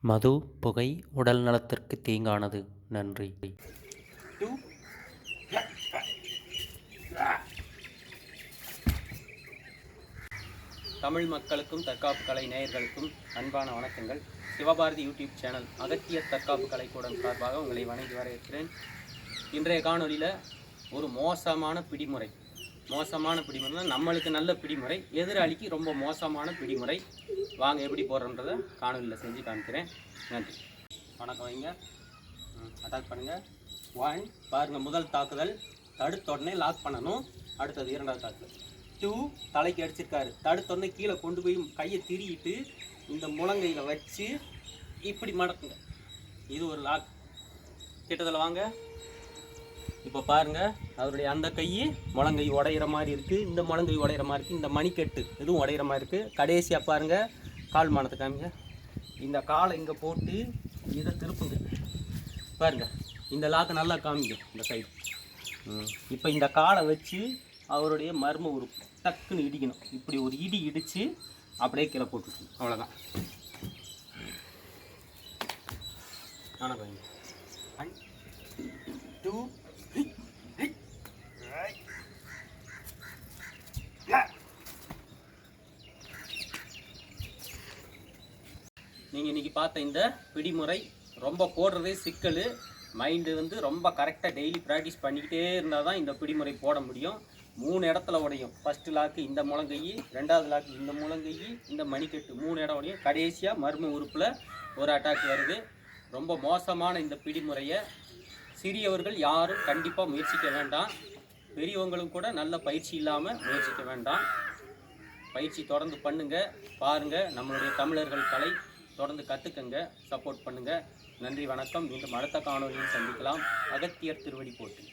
மது புகை உடல் நலத்திற்கு தீங்கானது. நன்றி. தமிழ் மக்களுக்கும் தற்காப்பு கலை நேயர்களுக்கும் அன்பான வணக்கங்கள். சிவபாரதி யூடியூப் சேனல் அகத்திய தற்காப்பு கலைக்கூடம் சார்பாக உங்களை வணங்கி வரவேற்கிறேன். இன்றைய காணொளியில் ஒரு மோசமான பிடிமுறை. மோசமான பிடிமுறைனா நம்மளுக்கு நல்ல பிடிமுறை. எதிராளிக்கு ரொம்ப மோசமான பிடிமுறை. வாங்க எப்படி போடுறோன்றதை காணொலியில் செஞ்சு காமிக்கிறேன். நன்றி. வணக்கம் வைங்க. அட்டாக் பண்ணுங்கள் ஒன் பாருங்கள் முதல் தாக்குதல். தடுத்த உடனே லாக் பண்ணணும். அடுத்தது இரண்டாவது தாக்குதல். டூ தலைக்கு அடிச்சிருக்காரு. தடுத்த உடனே கீழே கொண்டு போய் கையை திரியிட்டு இந்த முழங்கையில் வச்சு இப்படி மடக்குங்க. இது ஒரு லாக் கிட்டத்தில் வாங்க. இப்போ பாருங்க அவருடைய அந்த கை முழங்கை உடையிற மாதிரி இருக்குது இந்த முழங்கை உடையிற மாதிரி இருக்குது இந்த மணிக்கட்டு இதுவும் உடையிற மாதிரி இருக்குது கடைசியாக பாருங்க கால் மானத்தை காமிங்க. இந்த காலை இங்கே போட்டு இதை திருப்புங்க. பாருங்க இந்த லாக்கை நல்லா காமிங்க இந்த சைடு இப்போ இந்த காலை வச்சு அவருடைய மர்ம உறுப்பு டக்குன்னு இடிக்கணும். இப்படி ஒரு இடி இடித்து அப்படியே கீழே போட்டுக்கணும். அவ்வளோதான் ஆனால் பாருங்க ஒன் டூ நீங்கள் இன்றைக்கி பார்த்த இந்த பிடிமுறை ரொம்ப போடுறதே சிக்கல். மைண்டு வந்து ரொம்ப கரெக்டாக டெய்லி ப்ராக்டிஸ் பண்ணிக்கிட்டே இருந்தால் தான் இந்த பிடிமுறை போட முடியும். மூணு இடத்துல உடையும். ஃபஸ்ட்டு லாக்கு இந்த முழங்கை ரெண்டாவது லாக்கு இந்த முழங்கை இந்த மணிக்கட்டு மூணு இடம் உடையும். கடைசியாக மர்ம உறுப்பில் ஒரு அட்டாக் வருது. ரொம்ப மோசமான இந்த பிடிமுறையை சிறியவர்கள் யாரும் கண்டிப்பாக முயற்சிக்க வேண்டாம். பெரியவங்களும் கூட நல்ல பயிற்சி இல்லாமல் முயற்சிக்க வேண்டாம். பயிற்சி தொடர்ந்து பண்ணுங்கள் பாருங்கள் நம்மளுடைய தமிழர்கள் கலை தொடர்ந்து கற்றுக்கங்க சப்போர்ட் பண்ணுங்கள் நன்றி வணக்கம். மீண்டும் அடுத்த காணொலியில் சந்திக்கலாம். அகத்தியர் திருவடி போட்டி